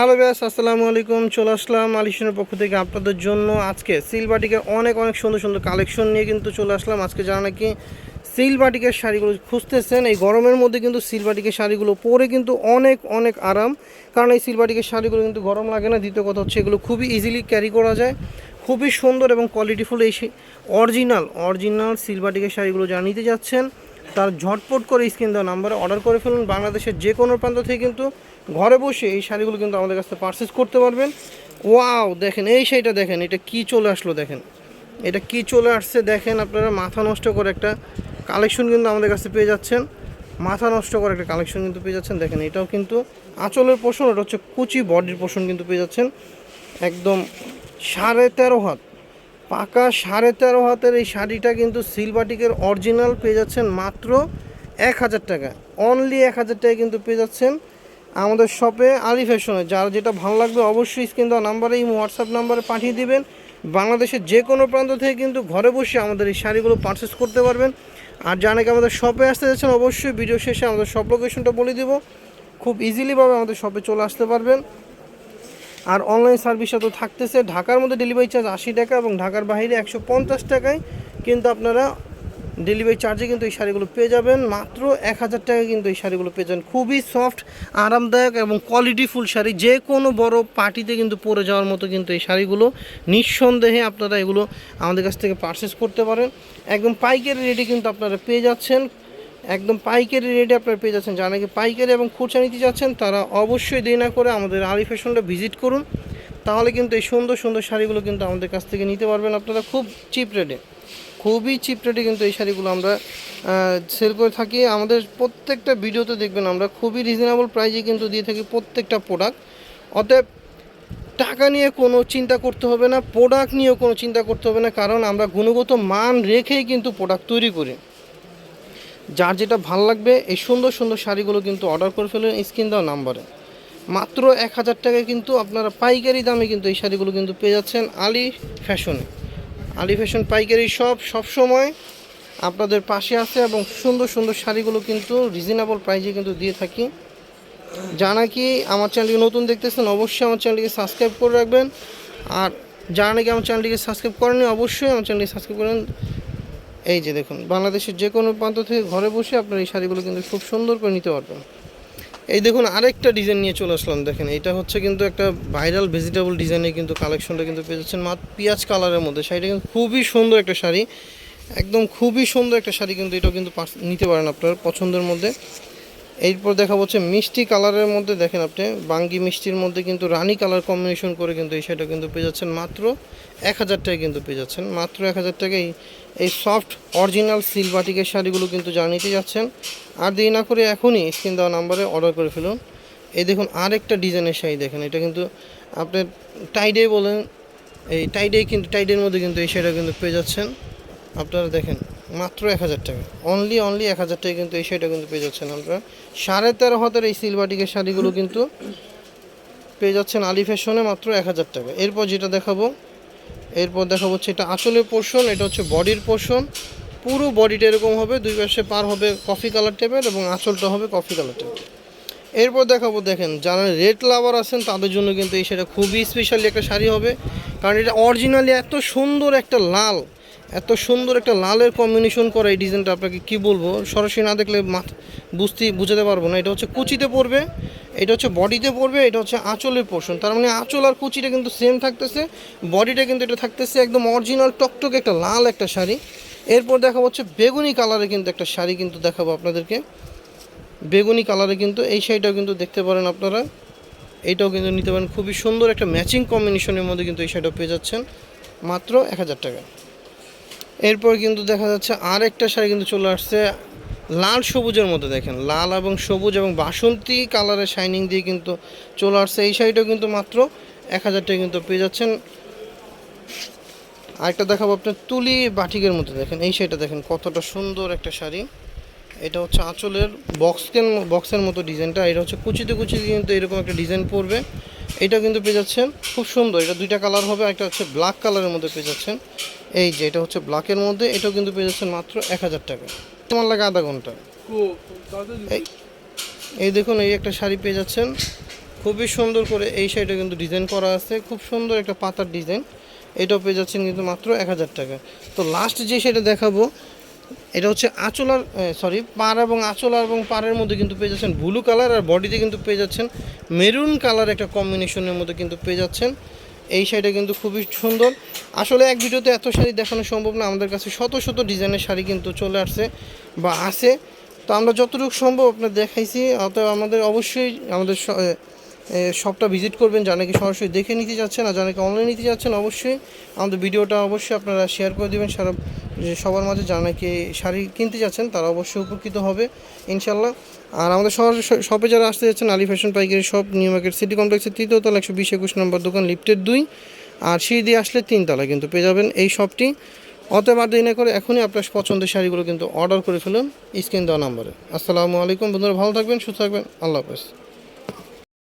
Hello ব্যাস আসসালামু আলাইকুম, চলে আসলাম আলিশনের পক্ষ থেকে আপনাদের জন্য। আজকে সিলবাটিকের অনেক অনেক সুন্দর সুন্দর কালেকশন নিয়ে কিন্তু চলে আসলাম। আজকে যারা নাকি সিলবাটিকের শাড়িগুলো খুঁজতেছেন, এই গরমের মধ্যে কিন্তু সিলবাটিকের শাড়িগুলো পরে কিন্তু অনেক অনেক আরাম। কারণ এই সিলবাটিকের শাড়িগুলো কিন্তু গরম লাগে না। দ্বিতীয় কথা হচ্ছে এগুলো খুবই ইজিলি ক্যারি করা যায়। খুবই সুন্দর এবং কোয়ালিটিফুল এই অরিজিনাল অরিজিনাল সিলবাটিকের শাড়িগুলো যারা নিতে যাচ্ছেন, তার ঝটপট করে স্ক্রিন দেওয়া নাম্বারে অর্ডার করে ফেলুন। বাংলাদেশের যে কোনো প্রান্ত থেকে কিন্তু ঘরে বসে এই শাড়িগুলো কিন্তু আমাদের কাছ থেকে পারচেস করতে পারবেন। ওয়াও দেখেন, এই শাড়িটা দেখেন, এটা কি চলে আসলো দেখেন। এটা কি চলে আসছে দেখেন আপনারা, মাথা নষ্ট করে একটা কালেকশন কিন্তু আমাদের কাছে পেয়ে যাচ্ছেন। মাথা নষ্ট করে একটা কালেকশন কিন্তু পেয়ে যাচ্ছেন। দেখেন, এটাও কিন্তু আঁচলের পোষণ ওটা হচ্ছে কুচি বডির পোষণ কিন্তু পেয়ে যাচ্ছেন। একদম সাড়ে তেরো হাত, পাকা সাড়ে তেরো হাতের এই শাড়িটা কিন্তু সিলবাটিকের অরিজিনাল পেয়ে যাচ্ছেন মাত্র এক হাজার টাকা। অনলি এক হাজার টাকায় কিন্তু পেয়ে যাচ্ছেন। আমাদের শপে আলি ফ্যাশনে যার যেটা ভালো লাগবে অবশ্যই স্ক্রিন দেওয়া নাম্বারে এই হোয়াটসঅ্যাপ নাম্বারে পাঠিয়ে দিবেন। বাংলাদেশের যে কোনো প্রান্ত থেকে কিন্তু ঘরে বসে আমাদের এই শাড়িগুলো পারচেস করতে পারবেন। আর যারা আমাদের শপে আসতে যাচ্ছেন, অবশ্যই ভিডিও শেষে আমাদের শপ লোকেশনটা বলে দিব। খুব ইজিলিভাবে আমাদের শপে চলে আসতে পারবেন। আর অনলাইন সার্ভিসটা তো থাকতেছে। ঢাকার মধ্যে ডেলিভারি চার্জ আশি টাকা এবং ঢাকার বাইরে একশো পঞ্চাশ টাকায় কিন্তু আপনারা ডেলিভারি চার্জে কিন্তু এই শাড়িগুলো পেয়ে যাবেন। মাত্র এক হাজার টাকায় কিন্তু এই শাড়িগুলো পেয়ে যাবেন খুবই সফট আরামদায়ক এবং কোয়ালিটিফুল শাড়ি। যে কোনো বড় পার্টিতে কিন্তু পরে যাওয়ার মতো কিন্তু এই শাড়িগুলো নিঃসন্দেহে আপনারা এগুলো আমাদের কাছ থেকে পারচেস করতে পারেন। একদম পাইকারি রেটে কিন্তু আপনারা পেয়ে যাচ্ছেন। একদম পাইকারি রেটে আপনারা পেয়ে যাচ্ছেন। যারা নাকি পাইকারি এবং খুচরা নিতে যাচ্ছেন, তারা অবশ্যই দেরি না করে আমাদের আলি ফ্যাশনটা ভিজিট করুন। তাহলে কিন্তু এই সুন্দর সুন্দর শাড়িগুলো কিন্তু আমাদের কাছ থেকে নিতে পারবেন আপনারা খুব চিপ রেটে খুবই চিপ রেটে কিন্তু এই শাড়িগুলো আমরা সেল করে থাকি। আমাদের প্রত্যেকটা ভিডিওতে দেখবেন আমরা খুবই রিজনেবল প্রাইজে কিন্তু দিয়ে থাকি প্রত্যেকটা প্রোডাক্ট অতএব টাকা নিয়ে কোনো চিন্তা করতে হবে না প্রোডাক্ট নিয়েও কোনো চিন্তা করতে হবে না, কারণ আমরা গুণগত মান রেখেই কিন্তু প্রোডাক্ট তৈরি করি। যার যেটা ভালো লাগবে, এই সুন্দর সুন্দর শাড়িগুলো কিন্তু অর্ডার করে ফেলুন স্ক্রিন দেওয়া নাম্বারে। মাত্র এক হাজার টাকায় কিন্তু আপনারা পাইকারি দামে কিন্তু এই শাড়িগুলো কিন্তু পেয়ে যাচ্ছেন আলি ফ্যাশনে। আলি ফ্যাশন পাইকারি সব সবসময় আপনাদের পাশে আছে এবং সুন্দর সুন্দর শাড়িগুলো কিন্তু রিজনেবল প্রাইজে কিন্তু দিয়ে থাকি। যা নাকি আমার চ্যানেলটিকে নতুন দেখতেছেন, অবশ্যই আমার চ্যানেলটিকে সাবস্ক্রাইব করে রাখবেন। আর যারা নাকি আমার চ্যানেলটিকে সাবস্ক্রাইব করেনি অবশ্যই আমার চ্যানেলটিকে সাবস্ক্রাইব করেন। এই যে দেখুন, বাংলাদেশের যে কোনো প্রান্ত থেকে ঘরে বসে আপনার এই শাড়িগুলো কিন্তু খুব সুন্দর করে নিতে পারবেন। এই দেখুন, আরেকটা ডিজাইন নিয়ে চলে আসলাম, দেখেন। এটা হচ্ছে কিন্তু একটা ভাইরাল ভেজিটেবল ডিজাইনে কিন্তু কালেকশনটা কিন্তু পেয়ে যাচ্ছেন। মাত পিঁয়াজ কালারের মধ্যে। শাড়িটা কিন্তু খুবই সুন্দর একটা শাড়ি। একদম খুবই সুন্দর একটা শাড়ি কিন্তু এটাও কিন্তু নিতে পারেন আপনার পছন্দের মধ্যে। এরপর দেখা হচ্ছে মিষ্টি কালারের মধ্যে, দেখেন আপনি, বাঙ্গি মিষ্টির মধ্যে কিন্তু রানি কালার কম্বিনেশন করে কিন্তু এই শাড়িটা কিন্তু পেয়ে যাচ্ছেন মাত্র এক হাজার টাকায় কিন্তু পেয়ে যাচ্ছেন। মাত্র এক হাজার টাকায় এই সফট অরিজিনাল সিলবাটিকের শাড়িগুলো কিন্তু যা নিতে যাচ্ছেন, আর দেরি না করে এখনই স্ক্রিন দেওয়া নাম্বারে অর্ডার করে ফেলুন। এই দেখুন আরেকটা ডিজাইনের শাড়ি দেখেন, এটা কিন্তু আপনার টাইডে বলেন, এই টাইডে কিন্তু টাইডের মধ্যে কিন্তু এই শাড়িটা কিন্তু পেয়ে যাচ্ছেন। আপনারা দেখেন মাত্র এক হাজার টাকা। অনলি অনলি এক হাজার টাকা কিন্তু এই শাড়িটা কিন্তু পেয়ে যাচ্ছেন আপনারা। সাড়ে তেরো হাতের এই সিলবাটিকের শাড়িগুলো কিন্তু পেয়ে যাচ্ছেন আলি ফ্যাশনে মাত্র এক হাজার টাকা। এরপর যেটা দেখাবো, এরপর দেখাবো হচ্ছে এটা আঁচলের পোর্শন এটা হচ্ছে বডির পোর্শন পুরো বডিটা এরকম হবে, দুই পাশে পার হবে কফি কালার টাইপের এবং আঁচলটা হবে কফি কালার টাইপের এরপর দেখাবো, দেখেন, যারা রেড লাভার আছেন, তাদের জন্য কিন্তু এই শাড়িটা খুবই স্পেশালি একটা শাড়ি হবে। কারণ এটা অরিজিনালি এত সুন্দর একটা লাল এত সুন্দর একটা লালের কম্বিনেশন করা এই ডিজাইনটা আপনাকে কি বলব? সরাসরি না দেখলে বুঝতে, বুঝাতে পারব না। এটা হচ্ছে কুচিতে পড়বে, এটা হচ্ছে বডিতে পড়বে, এটা হচ্ছে আঁচলের পোর্শন তার মানে আঁচল আর কুচিটা কিন্তু সেম থাকতেছে, বডিটা কিন্তু এটা থাকতেছে একদম অরিজিনাল টকটকে একটা লাল একটা শাড়ি। এরপর দেখা হচ্ছে বেগুনি কালারে কিন্তু একটা শাড়ি কিন্তু দেখাবো আপনাদেরকে। বেগুনি কালারে কিন্তু এই শাড়িটাও কিন্তু দেখতে পারেন আপনারা। এইটাও কিন্তু নিতে পারেন। খুবই সুন্দর একটা ম্যাচিং কম্বিনেশনের মধ্যে কিন্তু এই শাড়িটাও পেয়ে যাচ্ছেন। মাত্র এক হাজার টাকা। এরপর কিন্তু দেখা যাচ্ছে আর একটা শাড়ি কিন্তু চলে আসছে লাল সবুজের মধ্যে দেখেন, লাল এবং সবুজ এবং বাসন্তী কালারের শাইনিং দিয়ে কিন্তু চলে আসছে। এই শাড়িটাও কিন্তু মাত্র এক হাজার টাকা কিন্তু পেয়ে যাচ্ছেন। আরেকটা দেখাবো আপনার তুলি বাটিকের মধ্যে দেখেন, এই শাড়িটা দেখেন কতটা সুন্দর একটা শাড়ি। এটা হচ্ছে আঁচলের বক্সকের বক্সের মতো ডিজাইনটা, এটা হচ্ছে কুচিতে কুচিতে কিন্তু এরকম একটা ডিজাইন পড়বে এটা কিন্তু পেয়ে যাচ্ছেন, খুব সুন্দর, এটা দুইটা কালার হবে, একটা হচ্ছে ব্ল্যাক কালারের মধ্যে পেয়ে যাচ্ছেন। এই যে, এটা হচ্ছে ব্ল্যাকের মধ্যে, এটাও কিন্তু পেয়ে যাচ্ছেন মাত্র এক হাজার টাকা। তোমার লাগে আধা ঘণ্টা। এই এই দেখুন, এই একটা শাড়ি পেয়ে যাচ্ছেন। খুবই সুন্দর করে এই শাড়িটা কিন্তু ডিজাইন করা আছে। খুব সুন্দর একটা পাতার ডিজাইন। এটাও পেয়ে যাচ্ছেন কিন্তু মাত্র এক হাজার টাকা। তো লাস্ট যে সেটা দেখাবো, এটা হচ্ছে আঁচলার সরি পার এবং আঁচলার এবং পাড়ের মধ্যে কিন্তু পেয়ে যাচ্ছেন ব্লু কালার আর বডিতে কিন্তু পেয়ে যাচ্ছেন মেরুন কালার একটা কম্বিনেশনের মধ্যে কিন্তু পেয়ে যাচ্ছেন। এই শাড়িটা কিন্তু খুবই সুন্দর। আসলে এক ভিডিওতে এত শাড়ি দেখানো সম্ভব না, আমাদের কাছে শত শত ডিজাইনের শাড়ি কিন্তু চলে আসছে বা আছে। তো আমরা যতটুকু সম্ভব আপনার দেখাইছি, অতএব আমাদের অবশ্যই আমাদের শপটা ভিজিট করবেন যা নাকি সরাসরি দেখে নিতে যাচ্ছেন আর যা নাকি অনলাইন নিতে যাচ্ছেন অবশ্যই আমাদের ভিডিওটা অবশ্যই আপনারা শেয়ার করে দেবেন, সারা যে সবার মাঝে যা নাকি শাড়ি কিনতে যাচ্ছেন, তারা অবশ্যই উপকৃত হবে ইনশাল্লাহ আর আমাদের শহর শপে যারা আসতে যাচ্ছেন, আলী ফ্যাশন পাইকারি শপ, নিউ মার্কেট সিটি কমপ্লেক্সের তৃতীয় তলা, একশো বিশ একুশ নম্বর দোকান, লিফটের দুই। আর সিঁড়ি দিয়ে আসলে তিনতলা কিন্তু পেয়ে যাবেন এই শপটি। অতএব আর দেরি না করে এখনই আপনার পছন্দের শাড়িগুলো কিন্তু অর্ডার করে ফেলুন স্ক্রিন দেওয়া নাম্বারে। আসসালামু আলাইকুম, বন্ধুরা ভালো থাকবেন, সুস্থ থাকবেন, আল্লাহ হাফেজ।